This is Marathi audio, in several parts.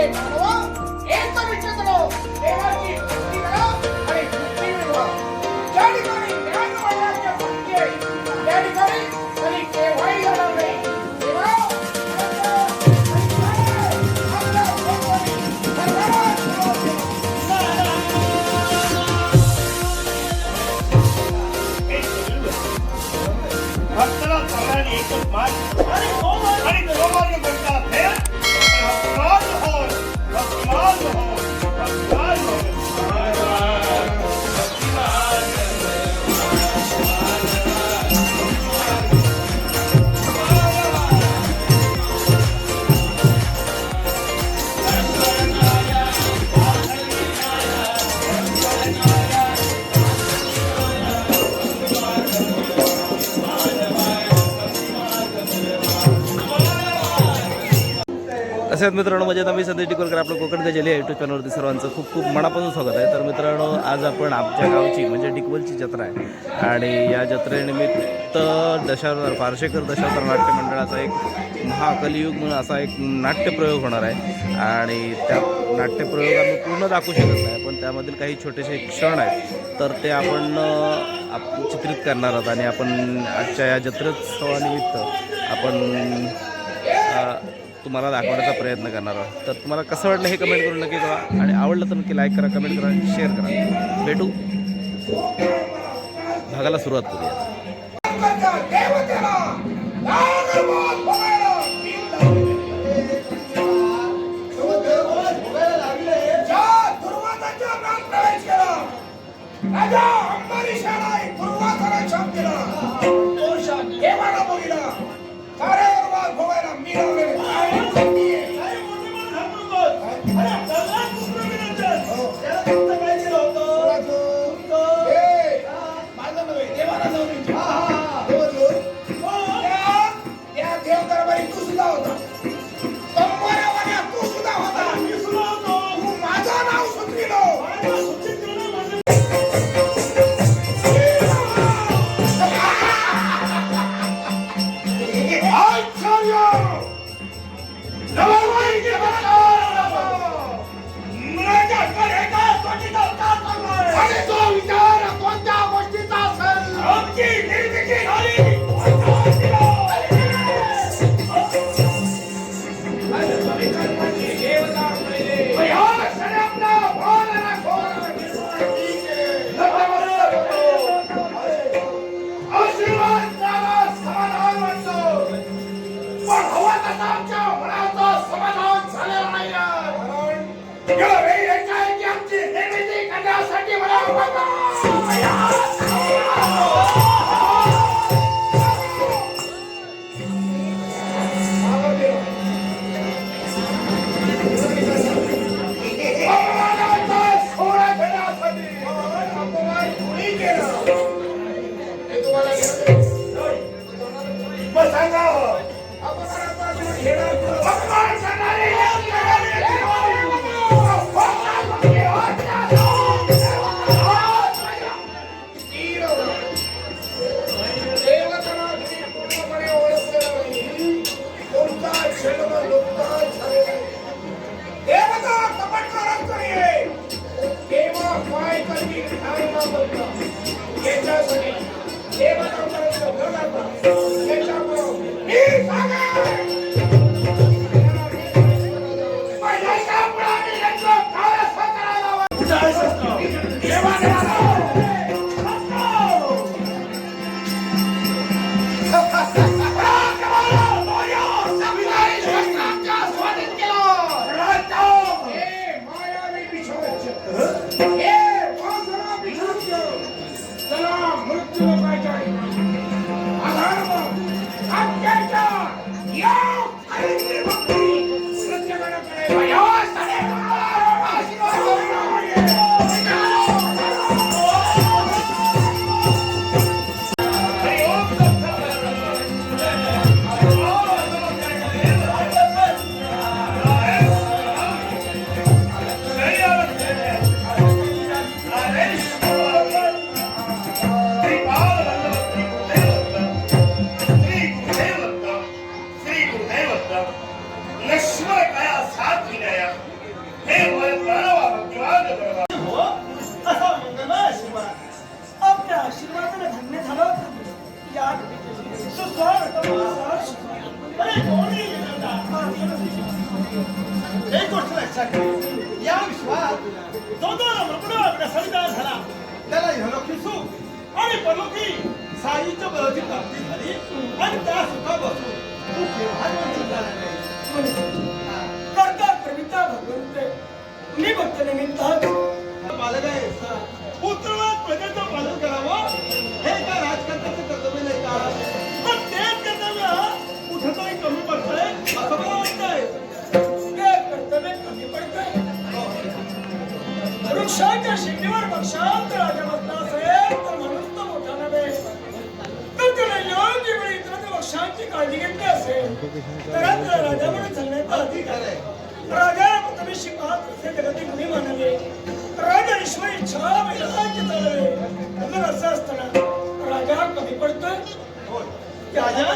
हे आहेत मित्रांनो म्हणजे आता मी संदेश टिकोलकर आपलं कोकण गजली युट्यूब चॅनलवरती सर्वांचं खूप खूप मनापासून स्वागत आहे. तर मित्रांनो आज आपण आमच्या गावची म्हणजे डिकवलची जत्रा आहे. आणि या जत्रेनिमित्त दशावतार पारशेकर दशावतार नाट्य मंडळाचा एक महाकलियुग म्हणून असा एक नाट्यप्रयोग होणार आहे. आणि त्या नाट्यप्रयोग आम्ही पूर्ण दाखवू शकत नाही पण त्यामधील काही छोटेसे क्षण आहेत. तर ते आपण आप चित्रित करणार आहोत. आणि आपण आजच्या या जत्रोत्सवानिमित्त आपण तुम्हाला दाखवण्याचा प्रयत्न करणार आहोत. तर तुम्हाला कसं वाटलं हे कमेंट करून नक्की करा आणि आवडलं तर नक्की लाईक करा कमेंट करा शेअर करा. भेटू. भागाला सुरुवात करूया. देवतेला नागरवाद बघायला ज्या राजा अंबरीशाला शाप दिला. तो देवाला बघिला कार्यावर Yeah. एक गोष्ट लक्षात ठेव या विश्वात जो जो रमणपुरा प्रसंगदार झाला त्याला इहलोकी सुख आणि परलोकी साईच्या बळाची प्राप्ती झाली आणि त्या सुखा बसून तू केव्हा वंचित झाला नाही करता प्रमिता भगवंते मी भक्त निमित्त पालक आहे. पुत्रवाद प्रजेचं पालन राजा प्रथमेशी पाहत असे जगती गुणी मानले राजा ईश्वर इच्छा महिलांची चालवे. म्हणून असं असताना राजा कमी पडतोय? राजा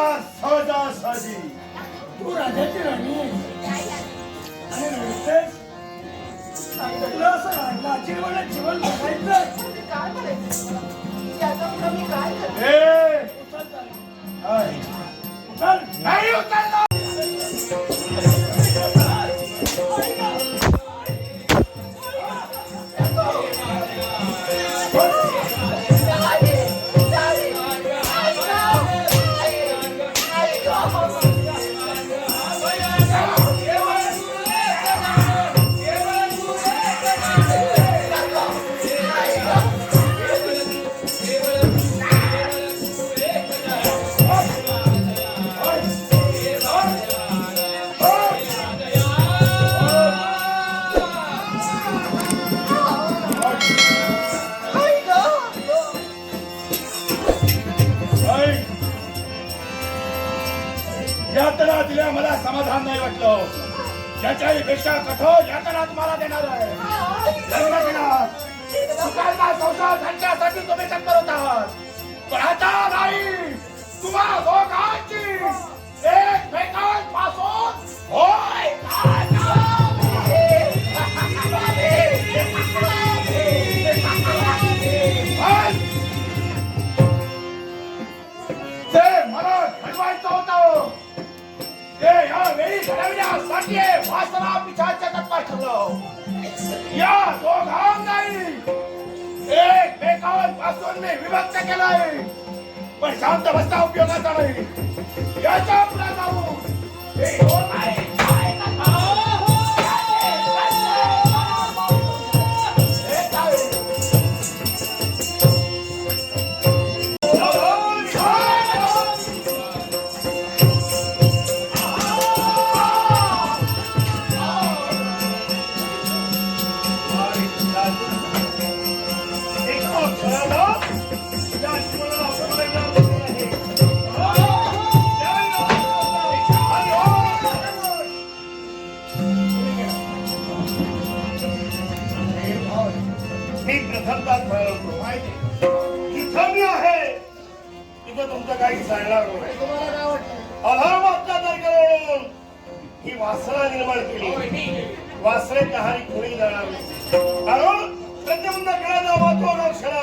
संपविणार सहजासहजी तू राजाची राणी. आणि रडतेस? तुला असं जीवन जगायचं काय करायचं याचा पुढं मी काय करू ए उचल चालेल. काय? उचल. नाही उचलणार कठोर यातना तुम्हाला देणार आहे. जन्म देणार सुखांना संसार धंद्यासाठी तुम्ही तत्पर होत आहात पण आता नाही तुम्हा दोघांची एकमेकांपासून होय ते मला घडवायचं होतं ते या वेळी घडविण्यासाठी वासना पिछाच्या तत्पर ठरलं. या दोघांनाही एकमेकांपासून मी विभक्त केलाय. पण शांत बसता उपयोगाचा नाही. याच्यापुढे जाऊ हे योग आहे मी प्रथमताच ठरवतो जिथं मी आहे तिथं तुमचं काही चालणार नाही. तुम्हाला काय वाटतं? अधर्माचा तर्क म्हणून ही वासना निर्माण केली. वासरे कहाणी कोणी जाणार. कारण खेळाचा महत्त्व लक्षणा ही नारळ